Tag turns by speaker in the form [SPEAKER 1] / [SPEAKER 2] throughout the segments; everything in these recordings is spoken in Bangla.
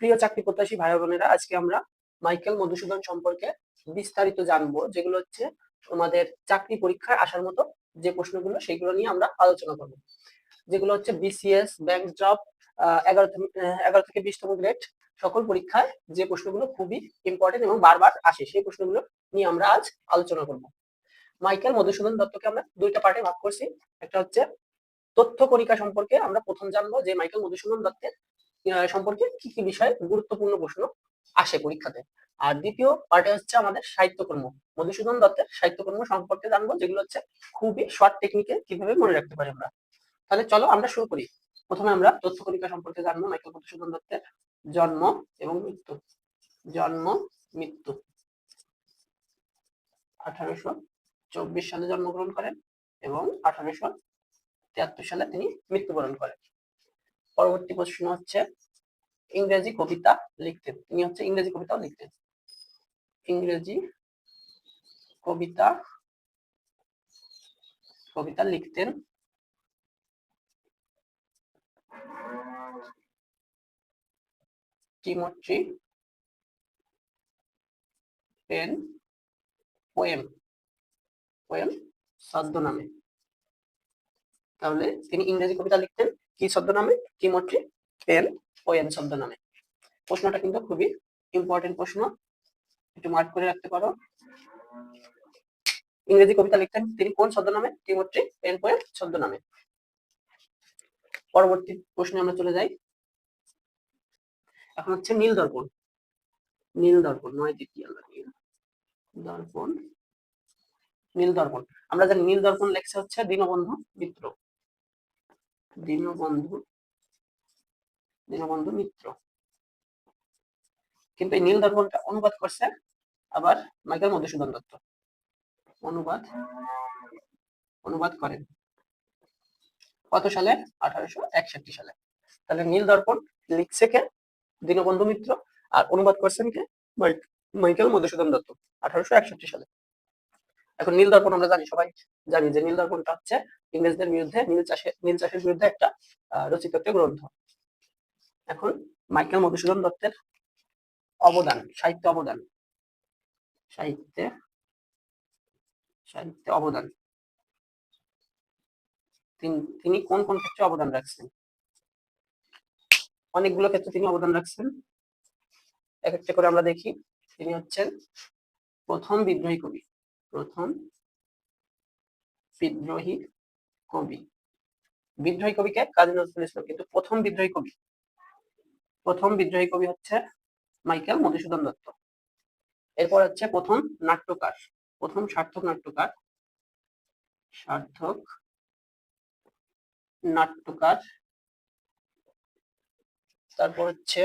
[SPEAKER 1] প্রিয় চাকরি প্রত্যাশী ভাই বোনেরা, আজকে আমরা মাইকেল মধুসূদন সম্পর্কে বিস্তারিত জানব, যেগুলো হচ্ছে তোমাদের চাকরি পরীক্ষায় আসার মতো যে প্রশ্নগুলো, সেগুলো নিয়ে আমরা আলোচনা করব। যেগুলো হচ্ছে বিসিএস ব্যাংক জব এগারো এগারো থেকে বিশতম গ্রেড সকল পরীক্ষায় যে প্রশ্নগুলো খুবই ইম্পর্টেন্ট এবং বারবার আসে, সেই প্রশ্নগুলো নিয়ে আমরা আজ আলোচনা করব। মাইকেল মধুসূদন দত্তকে আমরা দুইটা পার্টে ভাগ করছি। একটা হচ্ছে তথ্য কণিকা সম্পর্কে আমরা প্রথম জানব যে মাইকেল মধুসূদন দত্তের সম্পর্কে কি কি বিষয়ে গুরুত্বপূর্ণ প্রশ্ন আসে পরীক্ষাতে? আর দ্বিতীয় পার্টে হচ্ছে আমাদের সাহিত্যকর্ম। মধুসূদন দত্তের সাহিত্যকর্ম সম্পর্কে জানব, যেগুলো হচ্ছে খুবই শর্ট টেকনিকে কীভাবে মনে রাখতে পারি আমরা। তাহলে চলো আমরা শুরু করি। প্রথমে আমরা তথ্য কণিকা সম্পর্কে জানব, মাইকেল মধুসূদন দত্তের জন্ম এবং মৃত্যু। জন্ম, মৃত্যু। আঠারোশো চব্বিশ সালে জন্মগ্রহণ করেন এবং আঠারোশো তিয়াত্তর সালে তিনি মৃত্যুবরণ করেন। পরবর্তী প্রশ্ন হচ্ছে, ইংরেজি কবিতা লিখতেন তিনি হচ্ছে ইংরেজি কবিতাও লিখতেন। ইংরেজি কবিতা কবিতা লিখতেন। টিমোট্রি পেন, পোয়েম পোয়েম ছদ্মনামে তাহলে তিনি ইংরেজি কবিতা লিখতেন। কি শব্দ ছদ্মনামে টিমোট্রি পেন শব্দ নামে প্রশ্নটা কিন্তু খুবই ইম্পর্টেন্ট প্রশ্ন। একটু মার্ক করে রাখতে পারো। ইংরেজি কবিতা লিখতেন তিনি কোন শব্দ ছদ্মনামে টিমোট্রি পেন পোয়েম ছদ্মনামে। পরবর্তী প্রশ্নে আমরা চলে যাই। এখন হচ্ছে নীল দর্পণ। নীল দর্পণ, নয় দ্বিতীয় নীল দর্পণ। নীল দর্পণ। আমরা জানি নীল দর্পণ লেখছে হচ্ছে দীনবন্ধু মিত্র। দীনবন্ধু দীনবন্ধু মিত্র। কিন্তু এই নীল দর্পণটা অনুবাদ করছে আবার মাইকেল মধুসূদন দত্ত। অনুবাদ অনুবাদ করেন। কত সালে? আঠারোশো একষট্টি সালে। তাহলে নীল দর্পণ লিখছে কে? দীনবন্ধু মিত্র। আর অনুবাদ করছেন কে? মাইক- মাইকেল মধুসূদন দত্ত, আঠারোশো একষট্টি সালে। এখন নীল দর্পণ আমরা জানি, সবাই জানি যে নীল দর্পণটা হচ্ছে ইংরেজদের বিরুদ্ধে, নীল চাষে, নীল চাষের বিরুদ্ধে একটা রচিত একটা গ্রন্থ। এখন মাইকেল মধুসূদন দত্তের অবদান, সাহিত্য অবদান। সাহিত্যে সাহিত্যে অবদান। তিনি কোন কোন ক্ষেত্রে অবদান রাখছেন? অনেকগুলো ক্ষেত্রে তিনি অবদান রাখছেন। এক একটা করে আমরা দেখি। তিনি হচ্ছেন প্রথম বিদ্রোহী কবি। প্রথম বিদ্রোহী কবি। বিদ্রোহী কবিকে কাজী নজরুল ইসলাম। কিন্তু প্রথম বিদ্রোহী কবি। প্রথম বিদ্রোহী কবি হচ্ছে মাইকেল মধুসূদন দত্ত। এরপর হচ্ছে প্রথম নাট্যকার, প্রথম সার্থক নাট্যকার সার্থক নাট্যকার। তারপর হচ্ছে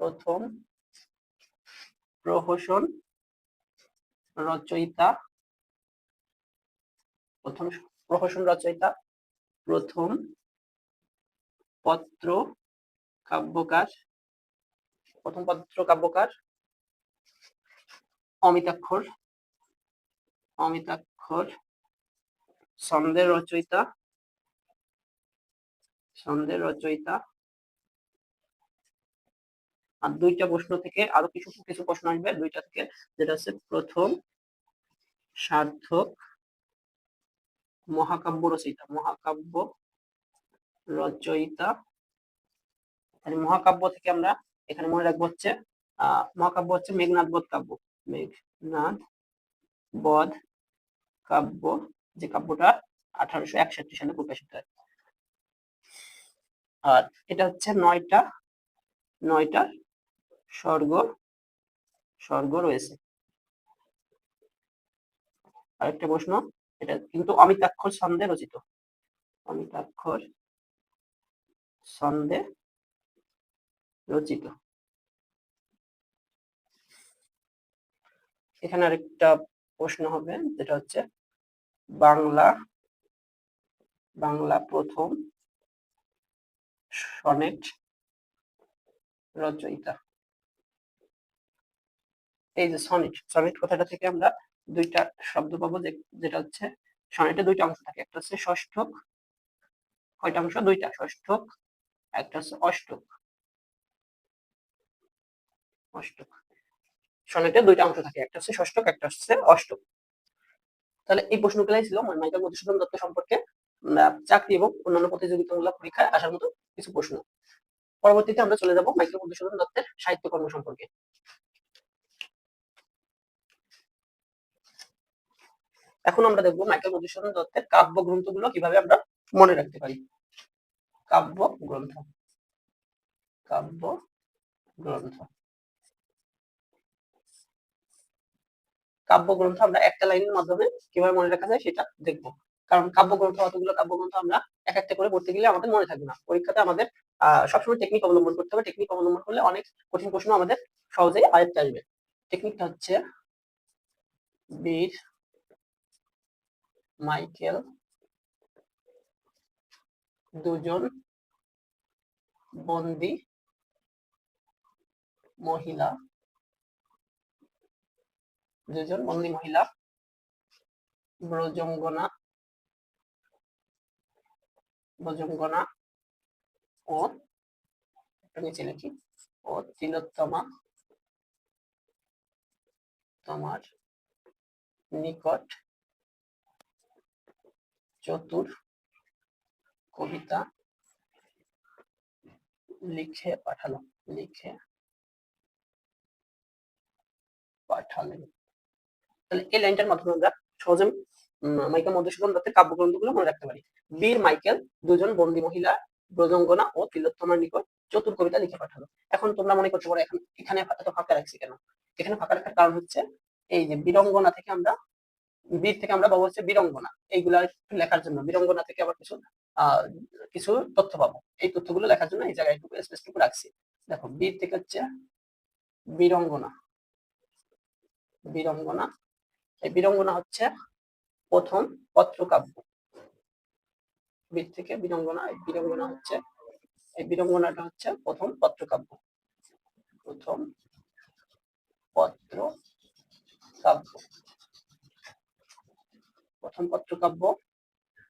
[SPEAKER 1] প্রথম প্রহসন রচয়িতা। প্রথম প্রহসন রচয়িতা। প্রথম পত্র কাব্যকার। প্রথম পত্র কাব্যকার। অমিতাক্ষর। অমিতাক্ষর। ছন্দের রচয়িতা। ছন্দের রচয়িতা। আর দুইটা প্রশ্ন থেকে আরও কিছু কিছু প্রশ্ন আসবে। দুইটা থেকে যেটা হচ্ছে প্রথম সার্থক মহাকাব্য রচয়িতা মহাকাব্য রচয়িতা। তাহলে মহাকাব্য থেকে আমরা এখানে মনে রাখব হচ্ছে আহ মহাকাব্য হচ্ছে মেঘনাথ বধ কাব্য। মেঘনাথ বধ কাব্য, যে কাব্যটা আঠারোশো একষট্টি সালে প্রকাশিত হয়। আর এটা হচ্ছে নয়টা নয়টা স্বর্গ স্বর্গ রয়েছে। আরেকটা প্রশ্ন, এটা কিন্তু অমিতাক্ষর ছন্দে রচিত। অমিতাক্ষর ছন্দে রচিত। এখানে আরেকটা প্রশ্ন হবে, যেটা হচ্ছে, বাংলা বাংলা প্রথম সনেট রচয়িতা। এই যে সনেট সনেট কথাটা থেকে আমরা দুইটা শব্দ পাবো যেটা হচ্ছে সনেটে দুইটা অংশ থাকে, একটা হচ্ছে ষষ্ঠক, কয়টা অংশ? দুইটা, ষষ্ঠক, একটা হচ্ছে অষ্টক। অষ্টক। সনেটের দুইটা অংশ থাকে, একটা হচ্ছে ষষ্ঠক, একটা হচ্ছে অষ্টক। তাহলে এই প্রশ্নগুলাই ছিল মাইকেল মধুসূদন দত্ত সম্পর্কে চাকরি এবং অন্যান্য প্রতিযোগিতামূলক পরীক্ষায় আসার মতো কিছু প্রশ্ন। পরবর্তীতে আমরা চলে যাব মাইকেল মধুসূদন দত্তের সাহিত্যকর্ম সম্পর্কে। এখন আমরা দেখব মাইকেল মধুসূদন দত্তের কাব্য গ্রন্থগুলো কীভাবে আমরা মনে রাখতে পারি। কাব্য গ্রন্থ কাব্য গ্রন্থ কাব্য গ্রন্থ আমরা একটা লাইনের মাধ্যমে কীভাবে মনে রাখা যায় সেটা দেখব। কারণ কাব্য গ্রন্থ অতগুলো কাব্য গ্রন্থ আমরা এক একটা করে পড়তে গেলে আমাদের মনে থাকবে না। পরীক্ষাতে আমাদের সবসময় টেকনিক অবলম্বন করতে হবে। টেকনিক অবলম্বন করলে অনেক কঠিন প্রশ্ন আমাদের সহজেই আয়ত্তে আসবে। টেকনিকটা হচ্ছে বীর মাইকেল, দুজন বন্দি মহিলা, দুজন বন্দি মহিলা, ব্রজঙ্গনা ব্রজঙ্গনা ও নিচে লিখি ও তিলোত্তমা, তোমার নিকট চতুর কবিতা লিখে পাঠালো, লিখে পাঠালেন। তাহলে এই লাইনটার মাধ্যমে আমরা সহজে মাইকেল মধুসূদন দত্তের কাব্যগ্রন্থগুলো মনে রাখতে পারি। বীর মাইকেল, দুজন বন্দী মহিলা, ব্রজঙ্গনা ও তিলোত্তমার নিকট চতুর কবিতা লিখে পাঠালো। এখন তোমরা মনে করতে পারো এখন এখানে এত ফাঁকা রাখছি কেন? এখানে ফাঁকা রাখার কারণ হচ্ছে, এই যে বীরঙ্গনা থেকে আমরা বীর থেকে আমরা পাবো হচ্ছে বীরঙ্গনা। এইগুলা লেখার জন্য, বীরঙ্গনা থেকে আবার কিছু কিছু তথ্য পাবো। এই তথ্যগুলো লেখার জন্য এই জায়গায় একটু স্পেসটুকু রাখছি। দেখো, বীর থেকে হচ্ছে বীরঙ্গনা। বীরঙ্গনা, এই বীরঙ্গনা হচ্ছে প্রথম পত্রকাব্য। বীর থেকে বীরঙ্গনা, এই বীরঙ্গনা হচ্ছে, এই বীরঙ্গনাটা হচ্ছে প্রথম পত্রকাব্য। প্রথম পত্র কাব্য প্রথম পত্রকাব্য।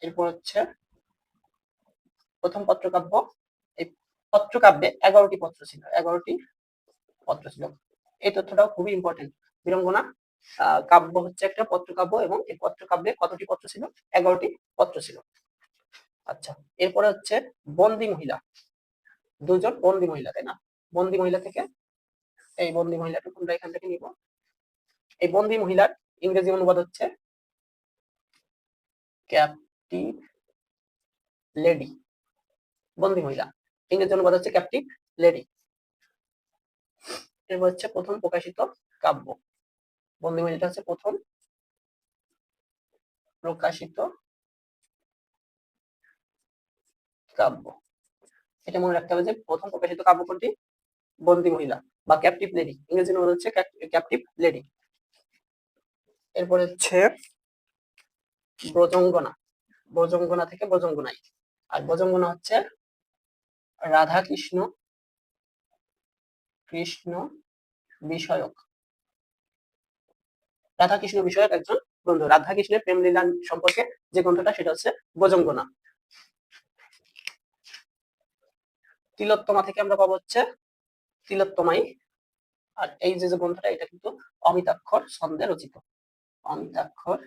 [SPEAKER 1] এরপর হচ্ছে প্রথম পত্রকাব্য। এই পত্রকাব্যে এগারোটি পত্র ছিল এগারোটি পত্র ছিল। এই তথ্যটাও খুবই ইম্পর্টেন্ট আহ, কাব্য হচ্ছে একটা পত্রকাব্য এবং এই পত্রকাব্যে কতটি পত্র ছিল? এগারোটি পত্র ছিল। আচ্ছা এরপরে হচ্ছে বন্দি মহিলা। দুজন বন্দি মহিলা তাই না? বন্দি মহিলা থেকে এই বন্দি মহিলাটুকু আমরা এখান থেকে নিব। এই বন্দি মহিলার ইংরেজি অনুবাদ হচ্ছে ক্যাপটিভ লেডি, বন্দি মহিলা। ইংরেজি অনুবাদ হচ্ছে ক্যাপটিভ লেডি। এরপর হচ্ছে প্রথম প্রকাশিত কাব্য। বন্দি মহিলাটা হচ্ছে প্রথম প্রকাশিত কাব্য। এটা মনে রাখতে হবে যে প্রথম প্রকাশিত কাব্য কোনটি? বন্দি মহিলা বা ক্যাপটিভ লেডি ইংরেজি অনুবাদ হচ্ছে ক্যাপটিভ লেডি এরপরে হচ্ছে ব্রজঙ্গনা ব্রজঙ্গনা থেকে ব্রজঙ্গনাই। আর ব্রজঙ্গনা হচ্ছে রাধা কৃষ্ণ কৃষ্ণ বিষয়ক। রাধা কৃষ্ণ বিষয়ক একজন গ্রন্থ। রাধা কৃষ্ণের প্রেম লীলা সম্পর্কে যে গ্রন্থটা, সেটা হচ্ছে ব্রজঙ্গনা। তিলোত্তমা থেকে আমরা পাবো হচ্ছে তিলোত্তমাই। আর এই যে যে গ্রন্থটা, এটা কিন্তু অমিতাক্ষর ছন্দে রচিত। অমিতাক্ষর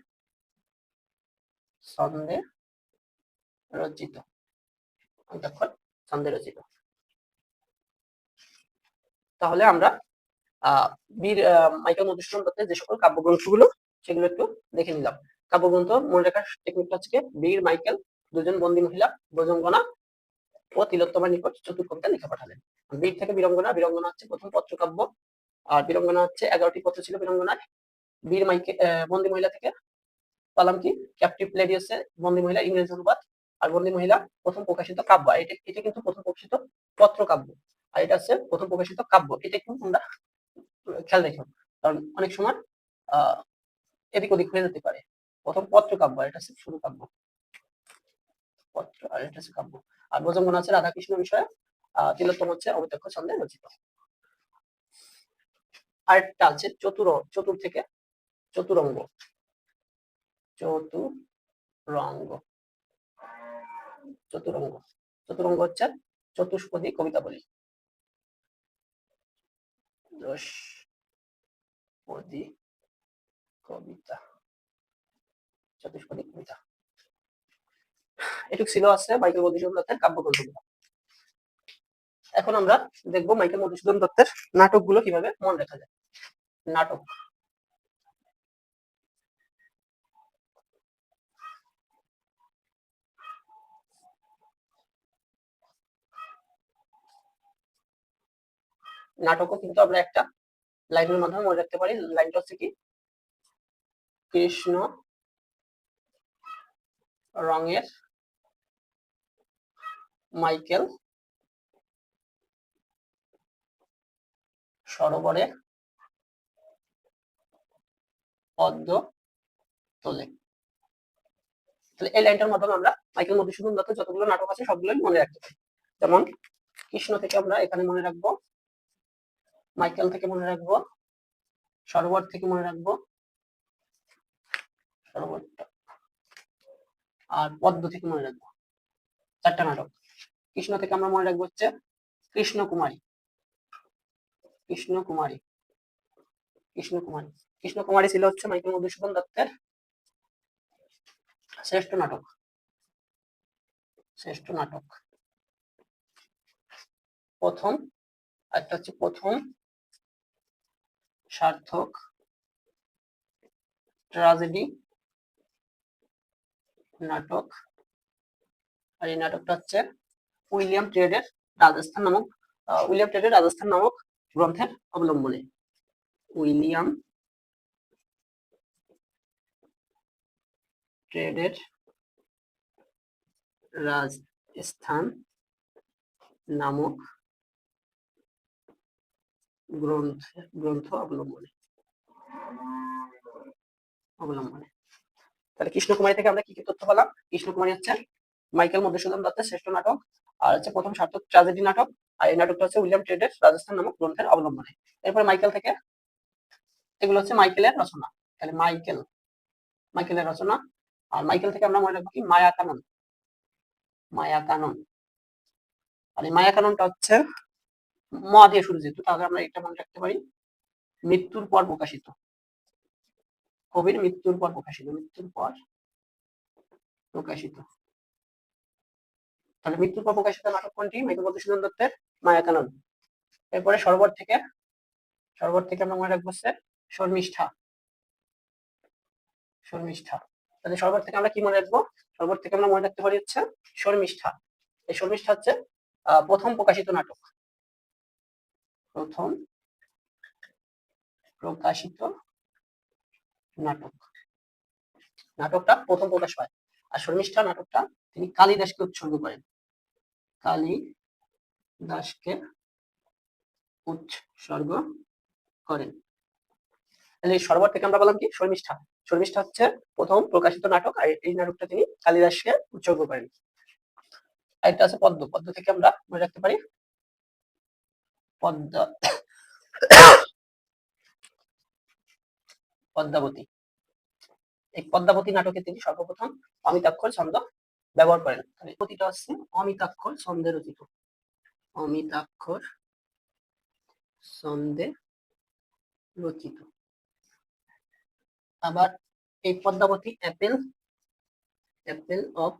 [SPEAKER 1] ছন্দে রচিত। অমিতাক্ষর ছন্দে রচিত। তাহলে আমরা বীর মাইকেল মধুসূদন দত্তের যে সকল কাব্যগ্রন্থগুলো, সেগুলো একটু দেখে নিলাম। কাব্যগ্রন্থ মনে রাখার টেকনিকটা হচ্ছে বীর, মাইকেল, দুজন বন্দী মহিলা, ব্রজঙ্গনা ও তিলোত্তমার নিকট চতুর কবিতা লিখে পাঠালেন। বীর থেকে বীরঙ্গনা বীরঙ্গনা হচ্ছে প্রথম পত্রকাব্য, আর বীরঙ্গনা হচ্ছে এগারোটি পত্র ছিল বীরঙ্গনার বীর, মাইকে বন্দী মহিলা থেকে পালাম কি? ক্যাপটিভ লেডি হচ্ছে বন্দী মহিলা, ইংরেজি অনুবাদ। আর বন্দী মহিলা প্রথম প্রকাশিত কাব্য। এটা এটা কিন্তু প্রথম প্রকাশিত পত্র কাব্য আর এটা হচ্ছে প্রথম প্রকাশিত কাব্য। এটা কিন্তু তোমরা খেয়াল রেখো কারণ অনেক সময়, আহ, এদিক ওদিক হয়ে যেতে পারে। প্রথম পত্র কাব্য আর এটা হচ্ছে শুরু কাব্য। পত্র, আর এটা হচ্ছে কাব্য। আর ব্রজঙ্গন আছে রাধাকৃষ্ণ বিষয়ে, আহ, তিলোত্তম হচ্ছে অমিতাক্ষ ছন্দে রচিত। আরেকটা আছে চতুর চতুর থেকে চতুরঙ্গ। চতুরঙ্গ চতুরঙ্গ। চতুরঙ্গ হচ্ছে চতুষ্পদী কবিতা বলি। দশ পদী কবিতা। চতুষ্পদী কবিতা। এটুক ছিল আছে মাইকেল মধুসূদন দত্তের কাব্যগ্রন্থগুলো। এখন আমরা দেখব মাইকেল মধুসূদন দত্তের নাটকগুলো কীভাবে মনে রাখা যায়। নাটক। নাটকও কিন্তু আমরা একটা লাইনের মাধ্যমে মনে রাখতে পারি লাইনটা হচ্ছে কি? কৃষ্ণ রঙের মাইকেল সরোবরে পদ্ম তোলে। তাহলে এই লাইনটার মাধ্যমে আমরা মাইকেল মধুসূদন দত্ত যতগুলো নাটক আছে সবগুলোই মনে রাখতে পারি। যেমন কৃষ্ণ থেকে আমরা এখানে মনে রাখব মাইকেল থেকে মনে রাখব। সরোবর থেকে মনে রাখব। আর পদ্ম থেকে মনে রাখব। চারটা নাটক। কৃষ্ণ থেকে আমরা মনে রাখব হচ্ছে কৃষ্ণ কুমারী কৃষ্ণ কুমারী কৃষ্ণ কুমারী কৃষ্ণ কুমারী ছিল হচ্ছে মাইকেল মধুসূদন দত্তের শ্রেষ্ঠ নাটক। শ্রেষ্ঠ নাটক। প্রথম একটা হচ্ছে প্রথম সার্থক ট্রাজেডি, নাটক, আর এই নাটকটা হচ্ছে উইলিয়াম ট্রেডের রাজস্থান নামক উইলিয়াম ট্রেডের রাজস্থান নামক গ্রন্থের অবলম্বনে। উইলিয়াম ট্রেডের রাজস্থান নামক গ্রন্থ গ্রন্থ অবলম্বনে। অবলম্বনে। তাহলে কৃষ্ণকুমারী থেকে আমরা কি কি তথ্য পেলাম? কৃষ্ণকুমারী হচ্ছে মাইকেল মধুসূদন দত্তের শ্রেষ্ঠ নাটক, আর হচ্ছে প্রথম সার্থক ট্রাজেডি নাটক, আর এই নাটকটা হচ্ছে উইলিয়াম ট্রেডের রাজস্থান নামক গ্রন্থের অবলম্বনে। এরপর মাইকেল থেকে এগুলো হচ্ছে মাইকেলের রচনা। তাহলে মাইকেল, মাইকেলের রচনা। আর মাইকেল থেকে আমরা মনে রাখব কি? মায়া কানন মায়া কানন আর এই মায়া কাননটা হচ্ছে ম দিয়ে শুরু যেহেতু তাহলে আমরা এটা মনে রাখতে পারি, মৃত্যুর পর প্রকাশিত। কবির মৃত্যুর পর প্রকাশিত, মৃত্যুর পর প্রকাশিত। তাহলে মৃত্যুর পর প্রকাশিত নাটক কোনটি? মাইকেল মধুসূদন দত্তের মায়াকানন। এরপরে সরোবর থেকে সরোবর থেকে আমরা মনে রাখব হচ্ছে শর্মিষ্ঠা। শর্মিষ্ঠা। তাহলে সরোবর থেকে আমরা কি মনে রাখব? সরোবর থেকে আমরা মনে রাখতে পারি হচ্ছে শর্মিষ্ঠা। এই শর্মিষ্ঠা হচ্ছে প্রথম প্রকাশিত নাটক। প্রথম প্রকাশিত নাটক। নাটকটা প্রথম প্রকাশ পায় আর শর্মিষ্ঠা নাটকটা তিনি কালিদাসকে উৎসর্গ করেন। কালী দাসকে উৎসর্গ করেন। তাহলে সরোবর থেকে আমরা বললাম কি? শর্মিষ্ঠা। শর্মিষ্ঠা হচ্ছে প্রথম প্রকাশিত নাটক আর এই নাটকটা তিনি কালিদাসকে উৎসর্গ করেন। আরেকটা আছে পদ্ম। পদ্ম থেকে আমরা মনে রাখতে পারি পদ্মা পদ্মাবতী। এই পদ্মাবতী নাটকে তিনি সর্বপ্রথম অমিতাক্ষর ছন্দ ব্যবহার করেন। তাহলে প্রতিটা হচ্ছে অমিতাক্ষর ছন্দে রচিত অমিতাক্ষর ছন্দে রচিত। আবার এই Padmavati apple apple of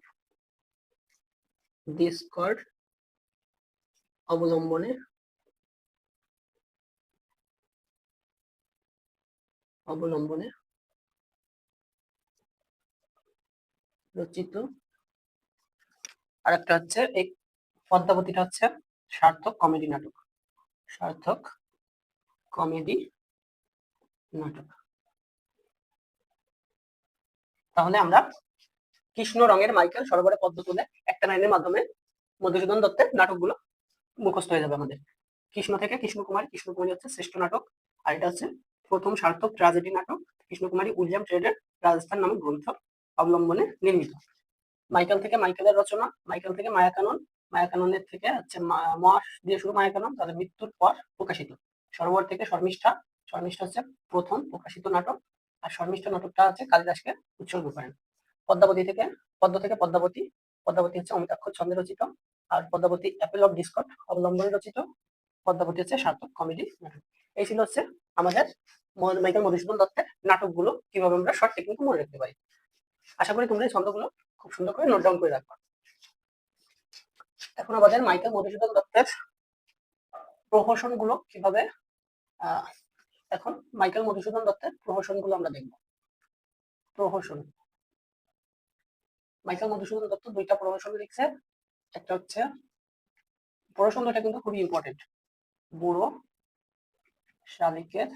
[SPEAKER 1] discord অবলম্বনে অবলম্বনে রচিত। আর একটা হচ্ছে এই পদ্মাবতীটা হচ্ছে সার্থক কমেডি নাটক। সার্থক কমেডি নাটক। তাহলে আমরা কৃষ্ণ রঙের মাইকেল সরোবরে পদ্ম তুলে একটা লাইনের মাধ্যমে মধুসূদন দত্তের নাটকগুলো মুখস্থ হয়ে যাবে আমাদের। কৃষ্ণ থেকে কৃষ্ণকুমারী কৃষ্ণকুমারী হচ্ছে শ্রেষ্ঠ নাটক। আর এটা হচ্ছে প্রথম সার্থক ট্রাজেডি নাটক কৃষ্ণকুমারী উইলিয়াম ট্রেডের রাজস্থান নামক গ্রন্থ অবলম্বনে নির্মিত। মাইকেল থেকে মাইকেলের রচনা, মাইকেল থেকে মায়াকানন, মায়াকাননের থেকে হচ্ছে মা- মহাস দিয়ে শুরু মায়াকানন, তাদের মৃত্যুর পর প্রকাশিত। সরোবর থেকে শর্মিষ্ঠা শর্মিষ্ঠা হচ্ছে প্রথম প্রকাশিত নাটক আর শর্মিষ্ঠা নাটকটা হচ্ছে কালিদাসকে উৎসর্গ করেন। পদ্মাবতী থেকে, পদ্ম থেকে পদ্মাবতী পদ্মাবতী হচ্ছে অমিতাক্ষর ছন্দে রচিত আর পদ্মাবতী অ্যাপেল অফ ডিসকট অবলম্বনে রচিত। পদ্মাবতী হচ্ছে সার্থক কমেডি নাটক। এই ছিল হচ্ছে আমাদের মাইকেল মধুসূদন দত্তের নাটকগুলো, কীভাবে আমরা শর্ট টেকনিকে মনে রাখতে পারি। আশা করি তোমরা এই ছন্দগুলো খুব সুন্দর করে নোট ডাউন করে রাখবা। এখন আমাদের মাইকেল মধুসূদন দত্তের প্রহসনগুলো কীভাবে এখন মাইকেল মধুসূদন দত্তের প্রহসনগুলো আমরা দেখব। প্রহসন। মাইকেল মধুসূদন দত্ত দুইটা প্রহসন লিখছে। একটা হচ্ছে প্রহসন দুটা কিন্তু খুবই ইম্পর্টেন্ট বুড়ো শালিকের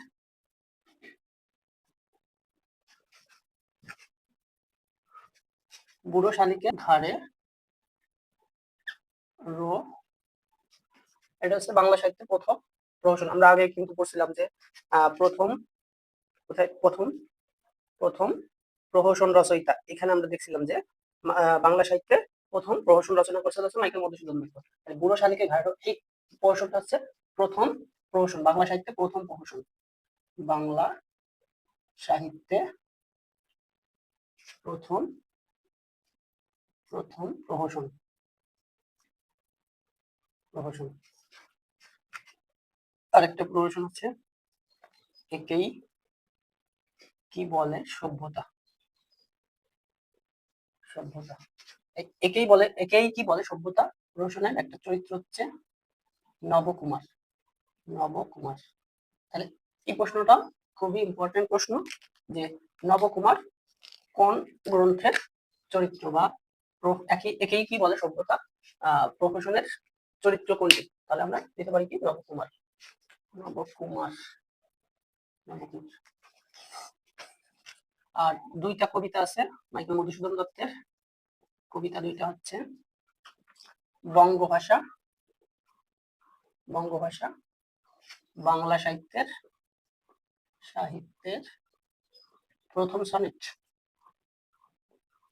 [SPEAKER 1] বুড়ো শালিকের ঘাড়ে রো এটা হচ্ছে বাংলা সাহিত্যের প্রথম প্রহসন আমরা আগে কিন্তু পড়ছিলাম যে প্রথম, কোথায়, প্রথম প্রথম প্রহসন রচয়িতা। এখানে আমরা দেখছিলাম যে বাংলা সাহিত্যে প্রথম প্রহসন রচনা করছিল হচ্ছে মাইকেল মধুসূদন দত্ত বুড়ো শালিকে ঘাড় এই প্রহসনটা হচ্ছে প্রথম প্রহসন, বাংলা সাহিত্যে প্রথম প্রহসন। বাংলা সাহিত্যে প্রথম প্রথম প্রহসন। প্রহসন। আরেকটা প্রহসন হচ্ছে একেই কি বলে সভ্যতা? সভ্যতা। একেই বলে, একেই কি বলে সভ্যতা? প্রহসনের একটা চরিত্র হচ্ছে নবকুমার। নবকুমার। তাহলে এই প্রশ্নটা খুবই ইম্পর্টেন্ট প্রশ্ন যে নবকুমার কোন গ্রন্থের চরিত্র বা একে- একেই কি বলে সভ্যতা? আহ প্রহসনের চরিত্র কোনটি? তাহলে আমরা দিতে পারি কি? নবকুমার। নবকুমার। নবকুমার। আর দুইটা কবিতা আছে, মাইকেল মধুসূদন দত্তের। কবিতা দুইটা হচ্ছে বঙ্গভাষা। বঙ্গভাষা। বাংলা সাহিত্যের সাহিত্যের প্রথম সনেট।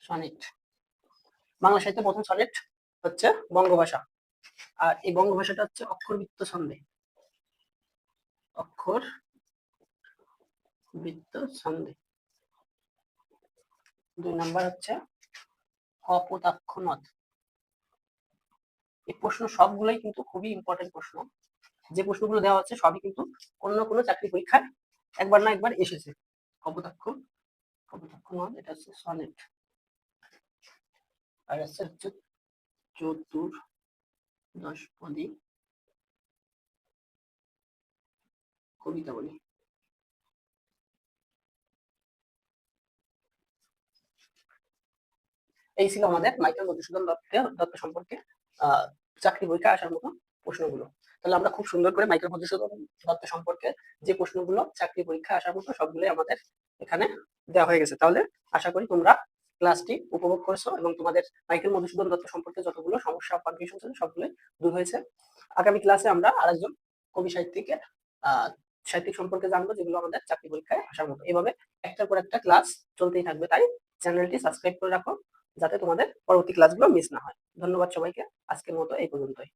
[SPEAKER 1] সনেট। বাংলা সাহিত্যের প্রথম সনেট হচ্ছে বঙ্গভাষা। আর এই বঙ্গভাষাটা হচ্ছে অক্ষরবৃত্ত ছন্দে। অক্ষর বৃত্ত ছন্দে। দুই নাম্বার হচ্ছে কপোতাক্ষ নদ এই প্রশ্ন সবগুলোই কিন্তু খুবই ইম্পর্টেন্ট প্রশ্ন। যে প্রশ্নগুলো দেওয়া হচ্ছে সবই কিন্তু অন্য কোনো চাকরি পরীক্ষায় একবার না একবার এসেছে। কপোতাক্ষ কপোতাক্ষ নদ এটা হচ্ছে সনেট। আর আছে হচ্ছে চতুর দশপদী কবিতা বলি। এই ছিল আমাদের মাইকেল মধুসূদন দত্ত দত্ত সম্পর্কে, আহ, চাকরি পরীক্ষা আসার মতো প্রশ্নগুলো। তাহলে আমরা খুব সুন্দর করে মধুসূদন দত্ত সম্পর্কে যে প্রশ্নগুলো চাকরি পরীক্ষা আসার মতো সবগুলোই আমাদের এখানে দেওয়া হয়ে গেছে। তাহলে আশা করি তোমরা ক্লাসটি উপভোগ করেছ এবং তোমাদের মাইকেল মধুসূদন দত্ত সম্পর্কে যতগুলো সমস্যা কনফিউশন ছিল সবগুলোই দূর হয়েছে। আগামী ক্লাসে আমরা আরেকজন কবি সাহিত্যিকের আহ সাহিত্যিক সম্পর্কে জানব, যেগুলো আমাদের চাকরি পরীক্ষায় আসার মতো। এভাবে একটার পর একটা ক্লাস চলতেই থাকবে। তাই চ্যানেলটি সাবস্ক্রাইব করে রাখো, যাতে তোমাদের পরবর্তী ক্লাসগুলো মিস না হয়। ধন্যবাদ সবাইকে। আজকের মতো এই পর্যন্তই।